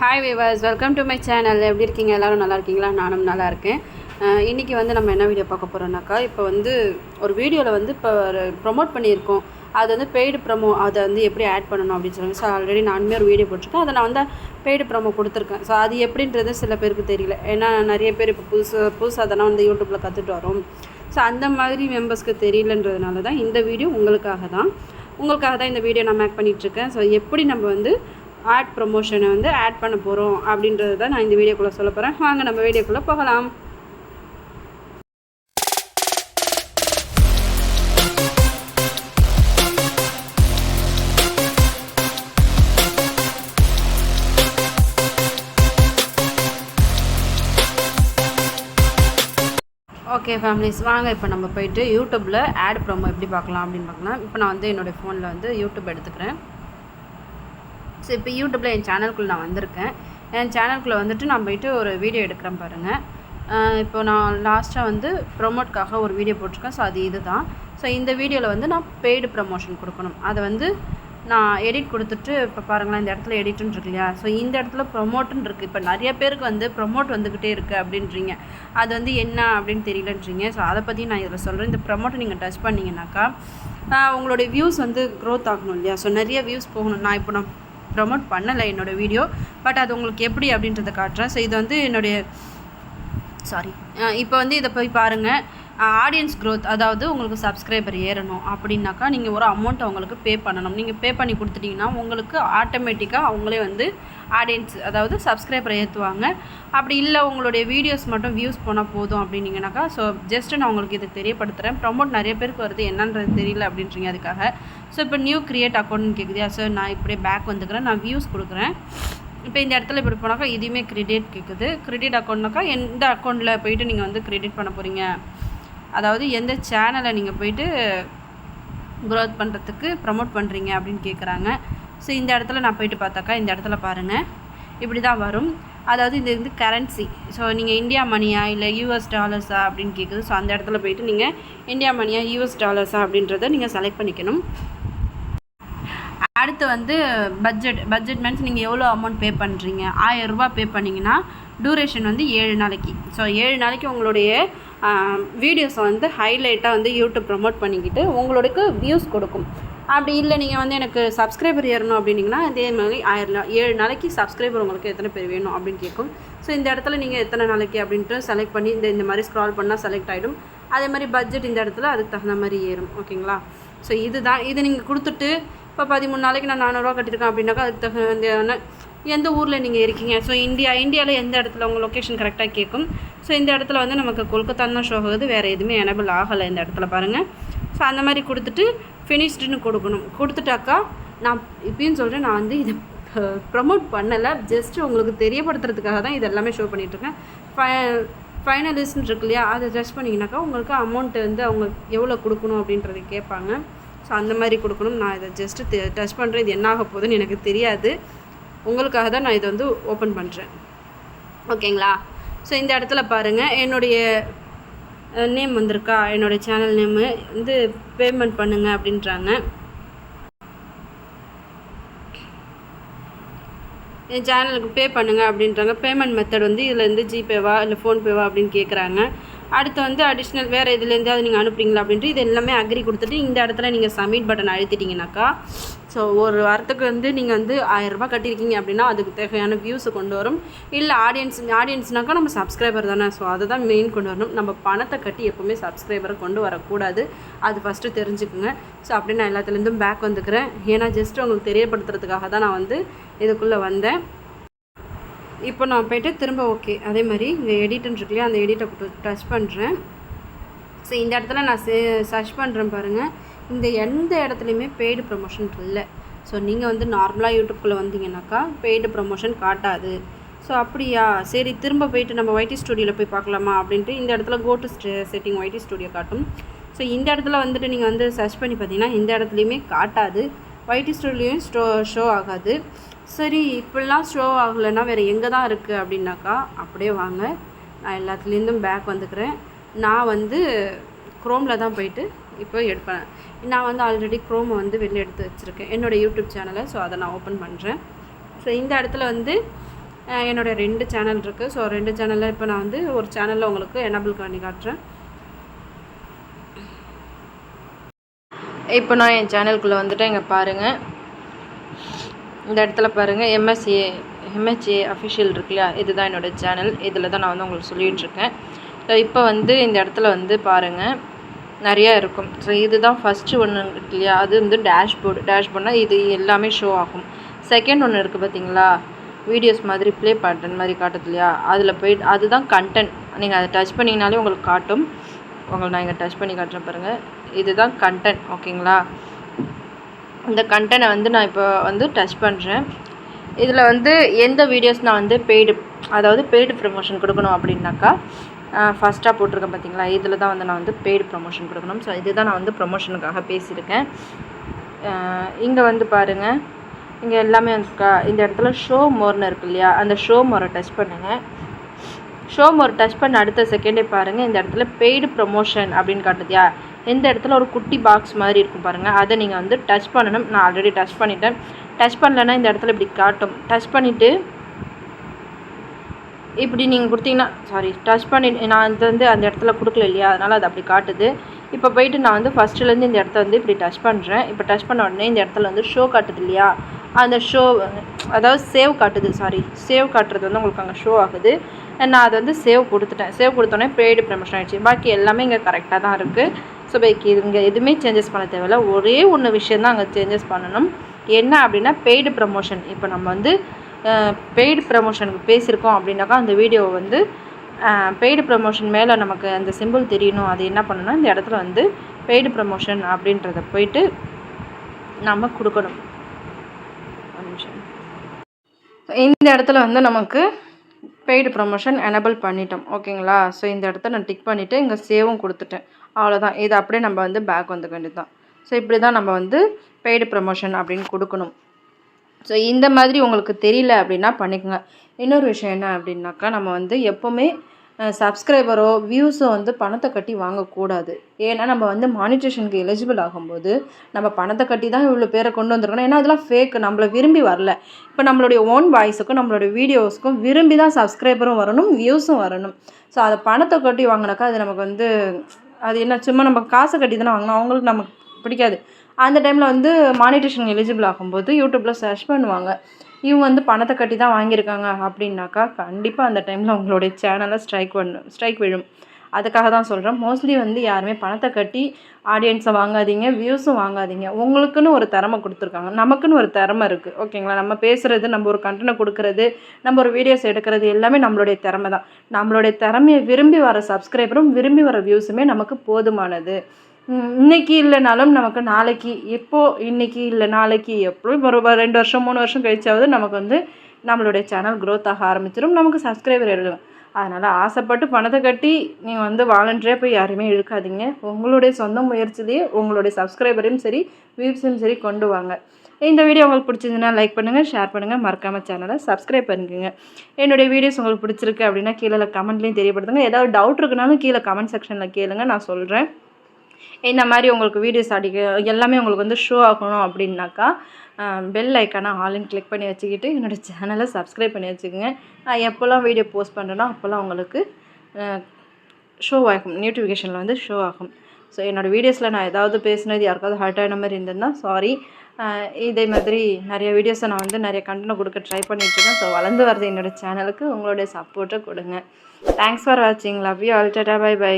Hi viewers welcome to my channel எப்படி இருக்கீங்க? எல்லோரும் நல்லா இருக்கீங்களா? நானும் நல்லா இருக்கேன். இன்றைக்கி வந்து நம்ம என்ன வீடியோ பார்க்க போகிறோம்னாக்கா இப்போ வந்து ஒரு வீடியோவில் வந்து இப்போ ப்ரொமோட் பண்ணியிருக்கோம். அது வந்து பெய்டு ப்ரமோ அதை வந்து எப்படி ஆட் பண்ணணும் அப்படின்னு சொல்லுங்க. ஸோ ஆல்ரெடி நானுமே ஒரு வீடியோ போட்டிருக்கேன். அதை நான் வந்து பெய்டு ப்ரமோ கொடுத்துருக்கேன். ஸோ அது எப்படின்றது சில பேருக்கு தெரியல. ஏன்னா நிறைய பேர் இப்போ புதுசு புதுசாக அதெல்லாம் வந்து யூடியூப்பில் கற்றுட்டு வரோம். ஸோ அந்த மாதிரி மெம்பர்ஸ்க்கு தெரியலன்றதுனால தான் இந்த வீடியோ உங்களுக்காக தான். உங்களுக்காக தான் இந்த வீடியோ நான் மேக் பண்ணிகிட்ருக்கேன் ஸோ எப்படி நம்ம வந்து ஆட் ப்ரொமோஷனை வந்து ஆட் பண்ண போகிறோம் அப்படின்றது தான் நான் இந்த வீடியோக்குள்ளே சொல்ல போகிறேன் வாங்க நம்ம வீடியோக்குள்ளே போகலாம். ஓகே ஃபேமிலிஸ் வாங்க இப்போ நம்ம போயிட்டு யூடியூப்பில் ஆட் ப்ரோமோ எப்படி பார்க்கலாம் அப்படின்னு பார்க்கலாம். இப்போ நான் வந்து என்னுடைய ஃபோனில் வந்து யூடியூப் எடுத்துக்கிறேன். ஸோ இப்போ யூடியூப்பில் என் சேனலுக்குள்ளே நான் வந்திருக்கேன். என் சேனலுக்குள்ளே வந்துட்டு நான் போயிட்டு ஒரு வீடியோ எடுக்கிறேன் பாருங்கள் இப்போ நான் லாஸ்ட்டாக வந்து ப்ரொமோட்காக ஒரு வீடியோ போட்டிருக்கேன். ஸோ அது இது தான் ஸோ இந்த வீடியோவில் வந்து நான் பெய்டு ப்ரமோஷன் கொடுக்கணும். அதை வந்து நான் எடிட் கொடுத்துட்டு இப்போ பாருங்களேன் இந்த இடத்துல எடிட்னு இருக்கு இல்லையா? ஸோ இந்த இடத்துல ப்ரொமோட்டுன்னு இருக்குது இப்போ நிறைய பேருக்கு வந்து ப்ரொமோட் வந்துக்கிட்டே இருக்குது அப்படின்றீங்க. அது வந்து என்ன அப்படின்னு தெரியலன்றீங்க. ஸோ அதை பற்றி நான் இதில் சொல்கிறேன் இந்த ப்ரொமோட்டை நீங்கள் டச் பண்ணிங்கனாக்கா உங்களுடைய வியூஸ் வந்து க்ரோத் ஆகணும் இல்லையா? ஸோ நிறைய வியூஸ் போகணும். நான் இப்போ நான் ப்ரொமோட் பண்ணலை என்னோடய வீடியோ பட் அது உங்களுக்கு எப்படி அப்படின்றத காட்டுறேன். ஸோ இது வந்து என்னுடைய சாரி இப்போ வந்து இதை போய் பாருங்கள் ஆடியன்ஸ் க்ரோத் அதாவது உங்களுக்கு சப்ஸ்கிரைபர் ஏறணும் அப்படின்னாக்கா நீங்கள் ஒரு அமௌண்ட் அவங்களுக்கு பே பண்ணணும். நீங்கள் பே பண்ணி கொடுத்துட்டிங்கன்னா உங்களுக்கு ஆட்டோமேட்டிக்காக அவங்களே வந்து ஆடியன்ஸ் அதாவது சப்ஸ்கிரைபரை ஏற்றுவாங்க அப்படி இல்லை உங்களுடைய வீடியோஸ் மட்டும் வியூஸ் போனால் போதும் அப்படின்னீங்கனாக்கா ஸோ ஜஸ்ட்டு நான் உங்களுக்கு இதை தெரியப்படுத்துகிறேன் ப்ரொமோட் நிறைய பேருக்கு வருது. என்னன்றது தெரியல அப்படின்றீங்க அதுக்காக. ஸோ இப்போ நியூ கிரியேட் அக்கௌண்ட்னு கேட்குதியா ஸோ நான் இப்படியே பேக் வந்துக்கிறேன். நான் வியூஸ் கொடுக்குறேன். இப்போ இந்த இடத்துல இப்படி போனாக்கா இதுவுமே கிரெடிட் கேட்குது கிரெடிட் அக்கௌண்ட்னாக்கா எந்த அக்கௌண்ட்டில் போயிட்டு நீங்கள் வந்து கிரெடிட் பண்ண போகிறீங்க அதாவது எந்த சேனலை நீங்கள் போயிட்டு க்ரோத் பண்ணுறதுக்கு ப்ரமோட் பண்ணுறீங்க அப்படின்னு கேட்குறாங்க ஸோ இந்த இடத்துல நான் போயிட்டு பார்த்தாக்கா இந்த இடத்துல பாருங்கள் இப்படி தான் வரும். அதாவது இது வந்து கரன்சி ஸோ நீங்கள் இந்தியா மணியா இல்லை யூஎஸ் டாலர்ஸா அப்படின்னு கேட்குது ஸோ அந்த இடத்துல போயிட்டு நீங்கள் இந்தியா மணியா யூஎஸ் டாலர்ஸா அப்படின்றத நீங்கள் செலக்ட் பண்ணிக்கணும். அடுத்து வந்து பட்ஜெட் பட்ஜெட் மீன்ஸ் நீங்கள் எவ்வளோ அமௌண்ட் பே பண்ணுறீங்க ஆயரூபா பே பண்ணிங்கன்னா டூரேஷன் வந்து ஏழு நாளைக்கு. ஸோ ஏழு நாளைக்கு உங்களுடைய வீடியோஸை வந்து ஹைலைட்டாக வந்து யூடியூப் ப்ரமோட் பண்ணிக்கிட்டு உங்களுக்கு வியூஸ் கொடுக்கும். அப்படி இல்லை நீங்கள் வந்து எனக்கு சப்ஸ்கிரைபர் ஏறணும் அப்படின்னீங்கன்னா அதே மாதிரி ஆயிரம் ஏழு நாளைக்கு சப்ஸ்கிரைபர் உங்களுக்கு எத்தனை பேர் வேணும் அப்படின்னு கேட்கும். ஸோ இந்த இடத்துல நீங்கள் எத்தனை நாளைக்கு அப்படின்ட்டு செலக்ட் பண்ணி இந்த இந்த மாதிரி ஸ்க்ரால் பண்ணால் செலக்ட் ஆகிடும் அதே மாதிரி பட்ஜெட் இந்த இடத்துல அதுக்கு தகுந்த மாதிரி ஏறும். ஓகேங்களா ஸோ இதுதான். இது நீங்கள் கொடுத்துட்டு இப்போ பதிமூணு நாளைக்கு நான் நானூறுரூவா கட்டியிருக்கேன் அப்படின்னாக்கா அதுக்கு தகுந்த எந்த ஊரில் நீங்கள் இருக்கீங்க? ஸோ இந்தியா இந்தியாவில் எந்த இடத்துல உங்கள் லொக்கேஷன் கரெக்டாக கேட்கும்? ஸோ இந்த இடத்துல வந்து நமக்கு கொல்கத்தான் தான் ஷோ ஆகுது. வேறு எதுவுமே எனபிள் ஆகலை இந்த இடத்துல பாருங்கள் ஸோ அந்த மாதிரி கொடுத்துட்டு ஃபினிஷ்டுன்னு கொடுக்கணும். கொடுத்துட்டாக்கா நான் இப்பயும் சொல்கிறேன் நான் வந்து இதை ப்ரமோட் பண்ணலை. ஜஸ்ட்டு உங்களுக்கு தெரியப்படுத்துறதுக்காக தான் இது எல்லாமே ஷோ பண்ணிகிட்ருக்கேன் ஃபை ஃபைனலிஸ்ட்னு இருக்கு இல்லையா அதை ஜஸ்ட் பண்ணிங்கனாக்கா உங்களுக்கு அமௌண்ட்டு வந்து அவங்க எவ்வளோ கொடுக்கணும் அப்படின்றத கேட்பாங்க. ஸோ அந்த மாதிரி கொடுக்கணும். நான் இதை ஜஸ்ட்டு டச் பண்ணுறேன் இது என்ன ஆக போகுதுன்னு எனக்கு தெரியாது. உங்களுக்காக தான் நான் இதை வந்து ஓப்பன் பண்ணுறேன் ஓகேங்களா ஸோ இந்த இடத்துல பாருங்கள் என்னுடைய நேம் வந்திருக்கா? என்னுடைய சேனல் நேமு வந்து பேமெண்ட் பண்ணுங்கள் அப்படின்றாங்க. என் சேனலுக்கு பே பண்ணுங்கள் அப்படின்றாங்க. பேமெண்ட் மெத்தட் வந்து இதில் இருந்து ஜிபேவா இல்லை ஃபோன்பேவா அப்படின்னு கேட்குறாங்க அடுத்து வந்து அடிஷ்னல் வேறு இதுலேருந்தாவது நீங்கள் அனுப்புறீங்களா அப்படின்ட்டு இது எல்லாமே அக்ரி கொடுத்துட்டு இந்த இடத்துல நீங்கள் சப்மிட் பட்டன் அழுத்திட்டிங்கனாக்கா ஸோ ஒரு வாரத்துக்கு வந்து நீங்கள் வந்து ஆயிரரூபா கட்டியிருக்கீங்க அப்படின்னா அதுக்கு தேவையான வியூஸை கொண்டு வரும். இல்லை ஆடியன்ஸ் ஆடியன்ஸ்னாக்கா நம்ம சப்ஸ்கிரைபர் தானே ஸோ அதை தான் மெயின் கொண்டு வரணும். நம்ம பணத்தை கட்டி எப்போவுமே சப்ஸ்கிரைபரை கொண்டு வரக்கூடாது. அது ஃபஸ்ட்டு தெரிஞ்சுக்குங்க. ஸோ அப்படி நான் எல்லாத்துலேருந்தும் பேக் வந்துக்கிறேன். ஏன்னா ஜஸ்ட் உங்களுக்கு தெரியப்படுத்துறதுக்காக தான் நான் வந்து இதுக்குள்ளே வந்தேன். இப்போ நான் போயிட்டு திரும்ப ஓகே அதே மாதிரி இங்கே எடிட்னு இருக்கு இல்லையா அந்த எடிட்டை டச் பண்ணுறேன் ஸோ இந்த இடத்துல நான் சர்ச் பண்ணுறேன் பாருங்கள் இந்த எந்த இடத்துலையுமே பெய்டு ப்ரொமோஷன் இல்லை. ஸோ நீங்கள் வந்து நார்மலாக யூடியூப்குள்ளே வந்தீங்கன்னாக்கா பெய்டு ப்ரொமோஷன் காட்டாது. ஸோ அப்படியா? சரி திரும்ப போயிட்டு நம்ம ஒய்டி ஸ்டுடியோவில் போய் பார்க்கலாமா அப்படின்ட்டு இந்த இடத்துல go to setting YT studio காட்டும். ஸோ இந்த இடத்துல வந்துட்டு நீங்கள் வந்து சர்ச் பண்ணி பார்த்தீங்கன்னா இந்த இடத்துலையுமே காட்டாது. ஒய்டி ஸ்டுடியோலையும் ஸ்டோ ஷோ ஆகாது. சரி இப்படிலாம் ஷோ ஆகலைன்னா வேறு எங்கே தான் இருக்குது அப்படின்னாக்கா அப்படியே வாங்க. நான் எல்லாத்துலேருந்தும் பேக் வந்துக்கிறேன். நான் வந்து க்ரோமில் தான் போயிட்டு இப்போ எடுப்பேன். நான் வந்து ஆல்ரெடி க்ரோமை வந்து வெளில எடுத்து வச்சுருக்கேன். என்னோடய யூடியூப் சேனலை ஸோ அதை நான் ஓப்பன் பண்ணுறேன் ஸோ இந்த இடத்துல வந்து என்னோடய ரெண்டு சேனல் இருக்குது ஸோ ரெண்டு சேனலில் இப்போ நான் வந்து ஒரு சேனலில் உங்களுக்கு எனபிள் பண்ணி காட்டுறேன். இப்போ நான் என் சேனலுக்குள்ளே வந்துட்டு இங்கே பாருங்கள் இந்த இடத்துல பாருங்கள் எம்எஸ்ஏ எம்ஹெச்ஏ அஃபிஷியல் இருக்கு இல்லையா? இதுதான் என்னோடய சேனல் இதில் தான் நான் வந்து உங்களுக்கு சொல்லிகிட்ருக்கேன் ஸோ இப்போ வந்து இந்த இடத்துல வந்து பாருங்கள் நிறையா இருக்கும். ஸோ இதுதான் ஃபஸ்ட்டு ஒன்று இருக்கு இல்லையா? அது வந்து டேஷ்போர்டு டேஷ்போர்ட்னால் இது எல்லாமே ஷோ ஆகும். செகண்ட் ஒன்று இருக்குது பார்த்தீங்களா வீடியோஸ் மாதிரி ப்ளே பட்டன் மாதிரி காட்டுது இல்லையா? அதில் போய் அதுதான் கண்டென்ட் நீங்கள் அதை டச் பண்ணிங்கனாலே உங்களுக்கு காட்டும். உங்களை நான் இங்கே டச் பண்ணி காட்டுறேன் பாருங்கள் இதுதான் கண்டென்ட் ஓகேங்களா இந்த கண்டனை வந்து நான் இப்போ வந்து டச் பண்ணுறேன் இதில் வந்து எந்த வீடியோஸ் நான் வந்து பெய்டு அதாவது பெய்டு ப்ரமோஷன் கொடுக்கணும் அப்படின்னாக்கா ஃபஸ்ட்டாக போட்டிருக்கேன் பார்த்தீங்களா இதில் தான் வந்து நான் வந்து பெய்டு ப்ரமோஷன் கொடுக்கணும். ஸோ இதுதான் நான் வந்து ப்ரமோஷனுக்காக பேசியிருக்கேன். இங்கே வந்து பாருங்கள் இங்கே எல்லாமே வந்து இந்த இடத்துல ஷோ மோர்னு இருக்கு இல்லையா? அந்த ஷோ மோரை டச் பண்ணுங்கள் ஷோ மோர் டச் பண்ண அடுத்த செகண்டே பாருங்கள் இந்த இடத்துல பெய்டு ப்ரொமோஷன் அப்படின்னு காட்டுதியா இந்த இடத்துல ஒரு குட்டி பாக்ஸ் மாதிரி இருக்கும் பாருங்கள் அதை நீங்கள் வந்து டச் பண்ணணும். நான் ஆல்ரெடி டச் பண்ணிட்டேன். டச் பண்ணலைன்னா இந்த இடத்துல இப்படி காட்டும். டச் பண்ணிவிட்டு இப்படி நீங்கள் கொடுத்தீங்கன்னா சாரி டச் பண்ணி நான் இது வந்து அந்த இடத்துல கொடுக்கல இல்லையா? அதனால் அது அப்படி காட்டுது. இப்போ போயிட்டு நான் வந்து ஃபஸ்ட்டுலேருந்து இந்த இடத்த வந்து இப்படி டச் பண்ணுறேன் இப்போ டச் பண்ண உடனே இந்த இடத்துல வந்து ஷோ காட்டுது இல்லையா? அந்த ஷோ அதாவது சேவ் காட்டுது சாரி சேவ் காட்டுறது வந்து உங்களுக்கு அங்கே ஷோ ஆகுது. நான் அதை வந்து சேவ் கொடுத்துட்டேன். சேவ் கொடுத்தோன்னே பெய்டு ப்ரமோஷன் ஆகிடுச்சு பாக்கி எல்லாமே இங்கே கரெக்டாக தான் இருக்குது ஸோ பைக் இங்கே எதுவுமே சேஞ்சஸ் பண்ண தேவையில்ல. ஒரே ஒன்று விஷயந்தான் அங்கே சேஞ்சஸ் பண்ணணும். என்ன அப்படின்னா பெய்டு ப்ரமோஷன் இப்போ நம்ம வந்து பெய்டு ப்ரமோஷனுக்கு பேசியிருக்கோம் அப்படின்னாக்கா அந்த வீடியோவை வந்து பெய்டு ப்ரமோஷன் மேலே நமக்கு அந்த சிம்பிள் தெரியணும். அது என்ன பண்ணணும்னா இந்த இடத்துல வந்து பெய்டு ப்ரமோஷன் அப்படின்றத போயிட்டு நம்ம கொடுக்கணும். இந்த இடத்துல வந்து நமக்கு பெய்டு ப்ரமோஷன் எனபிள் பண்ணிட்டோம். ஓகேங்களா ஸோ இந்த இடத்த நான் டிக் பண்ணிவிட்டு இங்கே சேவும் கொடுத்துட்டேன். அவ்வளோதான் இது அப்படியே நம்ம வந்து பேக் வந்துக்க வேண்டியது தான் ஸோ இப்படி தான் நம்ம வந்து பெய்டு ப்ரமோஷன் அப்படின்னு கொடுக்கணும். ஸோ இந்த மாதிரி உங்களுக்கு தெரியல அப்படின்னா பண்ணிக்கோங்க. இன்னொரு விஷயம் என்ன அப்படின்னாக்கா நம்ம வந்து எப்போவுமே சப்ஸ்கிரைபரோ வியூஸோ வந்து பணத்தை கட்டி வாங்கக்கூடாது. ஏன்னா நம்ம வந்து மானிட்டேஷனுக்கு எலிஜிபிள் ஆகும்போது நம்ம பணத்தை கட்டி தான் இவ்வளோ பேரை கொண்டு வந்திருக்கணும். ஏன்னா அதெல்லாம் ஃபேக் நம்மளை விரும்பி வரல. இப்போ நம்மளுடைய ஓன் வாய்ஸுக்கும் நம்மளுடைய வீடியோஸ்க்கும் விரும்பி தான் சப்ஸ்கிரைபரும் வரணும் வியூஸும் வரணும். ஸோ அதை பணத்தை கட்டி வாங்கினாக்கா அது நமக்கு வந்து அது என்ன சும்மா நம்ம காசை கட்டி தானே வாங்கணும் அவங்களுக்கு நமக்கு பிடிக்காது. அந்த டைமில் வந்து மானிட்டேஷன் எலிஜிபிள் ஆகும்போது யூடியூப்பில் சர்ச் பண்ணுவாங்க. இவங்க வந்து பணத்தை கட்டி தான் வாங்கியிருக்காங்க அப்படின்னாக்கா கண்டிப்பாக அந்த டைமில் அவங்களுடைய சேனலை ஸ்ட்ரைக் பண்ணும் ஸ்ட்ரைக் விழும். அதுக்காக தான் சொல்கிறேன் மோஸ்ட்லி வந்து யாருமே பணத்தை கட்டி ஆடியன்ஸை வாங்காதீங்க வியூஸும் வாங்காதீங்க. உங்களுக்குன்னு ஒரு திறமை கொடுத்துருக்காங்க. நமக்குன்னு ஒரு திறமை இருக்குது ஓகேங்களா நம்ம பேசுகிறது நம்ம ஒரு கண்டனை கொடுக்கறது நம்ம ஒரு வீடியோஸ் எடுக்கிறது எல்லாமே நம்மளுடைய திறமை தான். நம்மளுடைய திறமையை விரும்பி வர சப்ஸ்கிரைபரும் விரும்பி வர வியூஸுமே நமக்கு போதுமானது. இன்றைக்கி இல்லைனாலும் நமக்கு நாளைக்கு இப்போது இன்றைக்கி இல்லை நாளைக்கு எப்போ ஒரு ரெண்டு வருஷம் மூணு வருஷம் கழிச்சாவது நமக்கு வந்து நம்மளுடைய சேனல் க்ரோத் ஆக ஆரம்பிச்சிடும் நமக்கு சப்ஸ்கிரைபர் எழுதும் அதனால் ஆசைப்பட்டு பணத்தை கட்டி நீங்கள் வந்து வாலண்டியாக போய் யாரையுமே இழுக்காதீங்க. உங்களுடைய சொந்த முயற்சியிலேயே உங்களுடைய சப்ஸ்கிரைபரையும் சரி வியூஸையும் சரி கொண்டு வாங்க. இந்த வீடியோ உங்களுக்கு பிடிச்சிருந்துன்னா லைக் பண்ணுங்கள் ஷேர் பண்ணுங்கள் மறக்காமல் சேனலை சப்ஸ்கிரைப் பண்ணிக்கோங்க. என்னுடைய வீடியோஸ் உங்களுக்கு பிடிச்சிருக்கு அப்படின்னா கீழே கமெண்ட்லேயும் தெரியப்படுத்துங்க. ஏதாவது டவுட் இருக்குனாலும் கீழே கமெண்ட் செக்ஷனில் கேளுங்க நான் சொல்கிறேன் இந்த மாதிரி உங்களுக்கு வீடியோஸ் அடிக்க எல்லாமே உங்களுக்கு வந்து ஷோ ஆகணும் அப்படின்னாக்கா பெல் ஐக்கான ஆல்னு கிளிக் பண்ணி வச்சுக்கிட்டு என்னோடய சேனலை சப்ஸ்கிரைப் பண்ணி வச்சுக்கோங்க. நான் எப்போல்லாம் வீடியோ போஸ்ட் பண்ணுறேனோ அப்போல்லாம் உங்களுக்கு ஷோ ஆகும். நோட்டிஃபிகேஷனில் வந்து ஷோ ஆகும். ஸோ என்னோடய வீடியோஸில் நான் ஏதாவது பேசினது யாருக்காவது ஹர்ட் ஆன மாதிரி இருந்ததுன்னா சாரி இதே மாதிரி நிறைய வீடியோஸை நான் வந்து நிறைய கண்டென்ட் கொடுக்க ட்ரை பண்ணிட்டுருக்கேன் ஸோ வளர்ந்து வரது என்னோடய சேனலுக்கு உங்களுடைய சப்போர்ட்டை கொடுங்க. தேங்க்ஸ் ஃபார் வாட்சிங் love you all bye bye